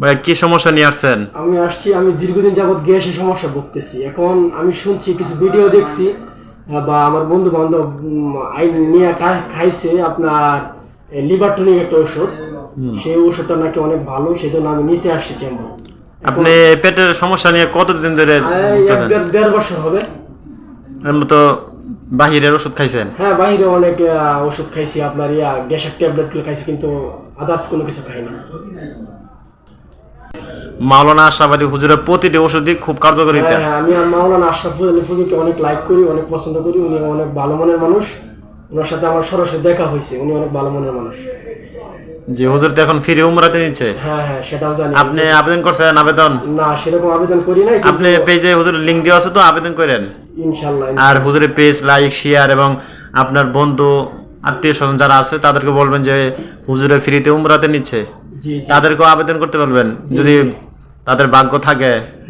ভাই কি সমস্যা নিয়ে আসছেন? আমি আসছি আমি দীর্ঘদিন যাবৎ গ্যাসের সমস্যা ভুগতেছি। এখন আমি শুনছি কিছু ভিডিও দেখছি বা আমার বন্ধু বান্ধব নিয়ে খাইছে আপনার লিভার টনিক একটা ওষুধ। সেই ওষুধটা নাকি অনেক ভালো সেই জন্য আমি নিতে আসছি চেম্বার আপনি পেটের সমস্যা নিয়ে কতদিন ধরে? দেড় বছর হবে। এমন তো বাহিরের ওষুধ খাইছেন? হ্যাঁ বাইরে অনেক ওষুধ খাইছি আপনার ইয়া গ্যাসের ট্যাবলেটগুলো খাইছি কিন্তু আদার্স কোনো কিছু খাই না। মাওলানা আশরাফ আলী হুজুরের প্রতিটি ওষুধই খুব কার্যকারিতা হ্যাঁ হ্যাঁ, আমি মাওলানা আশরাফ আলী ফুজুরকে অনেক লাইক করি অনেক পছন্দ করি উনি অনেক ভালো মনের মানুষ। ওনার সাথে আমার সরাসরি দেখা হয়েছে উনি অনেক ভালো মনের মানুষ। যে হুজুর তো এখন ফ্রি উমরাতে নিচ্ছে। হ্যাঁ হ্যাঁ সেটাও জানি। আপনি আবেদন করছেন আবেদন? না সেরকম আবেদন করি নাই আপনি পেজে হুজুরের লিঙ্ক দেওয়া আছে তো আবেদন করেন। ইনশাল্লাহ আর হুজুরের পেজ লাইক শেয়ার এবং আপনার বন্ধু আত্মীয় স্বজন যারা আছে তাদেরকে বলবেন যে হুজুরের ফ্রিতে উমরাতে নিচ্ছে। তাদেরকেও আবেদন করতে পারবেন যদি তাদের ভাগ্য থাকে।